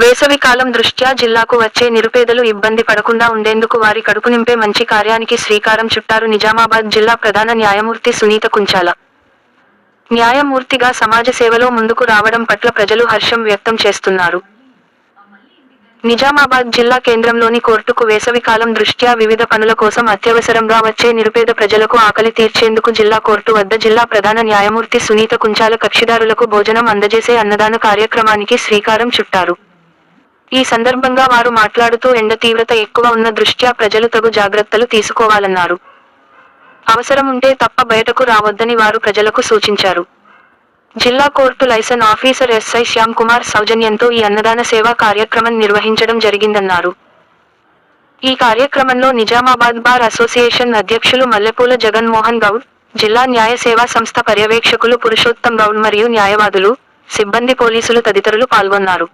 వేసవి కాలం దృష్ట్యా జిల్లాకు వచ్చే నిరుపేదలు ఇబ్బంది పడకుండా ఉండేందుకు వారి కడుపు నింపే మంచి కార్యానికి శ్రీకారం చుట్టారు నిజామాబాద్ జిల్లా ప్రధాన న్యాయమూర్తి సునీత కుంచాల. న్యాయమూర్తిగా సమాజ సేవలో ముందుకు రావడం పట్ల ప్రజలు హర్షం వ్యక్తం చేస్తున్నారు. నిజామాబాద్ జిల్లా కేంద్రంలోని కోర్టుకు వేసవికాలం దృష్ట్యా వివిధ పనుల కోసం అత్యవసరంగా వచ్చే నిరుపేద ప్రజలకు ఆకలి తీర్చేందుకు జిల్లా కోర్టు వద్ద జిల్లా ప్రధాన న్యాయమూర్తి సునీత కుంచాల కక్షిదారులకు భోజనం అందజేసే అన్నదాన కార్యక్రమానికి శ్రీకారం చుట్టారు. ఈ సందర్భంగా వారు మాట్లాడుతూ ఎండ తీవ్రత ఎక్కువ ఉన్న దృష్ట్యా ప్రజలు తగు జాగ్రత్తలు తీసుకోవాలన్నారు. అవసరం ఉంటే తప్ప బయటకు రావద్దని వారు ప్రజలకు సూచించారు. జిల్లా court liaison officer SI Shyam Kumar సౌజన్యంతో ఈ అన్నదాన సేవా కార్యక్రమం నిర్వహించడం జరిగిందన్నారు. ఈ కార్యక్రమంలో నిజామాబాద్ బార్ అసోసియేషన్ అధ్యక్షులు మల్లెపూల జగన్మోహన్ గౌడ్ జిల్లా న్యాయ సేవా సంస్థ పర్యవేక్షకులు పురుషోత్తం గౌడ్ మరియు న్యాయవాదులు సిబ్బంది పోలీసులు తదితరులు పాల్గొన్నారు.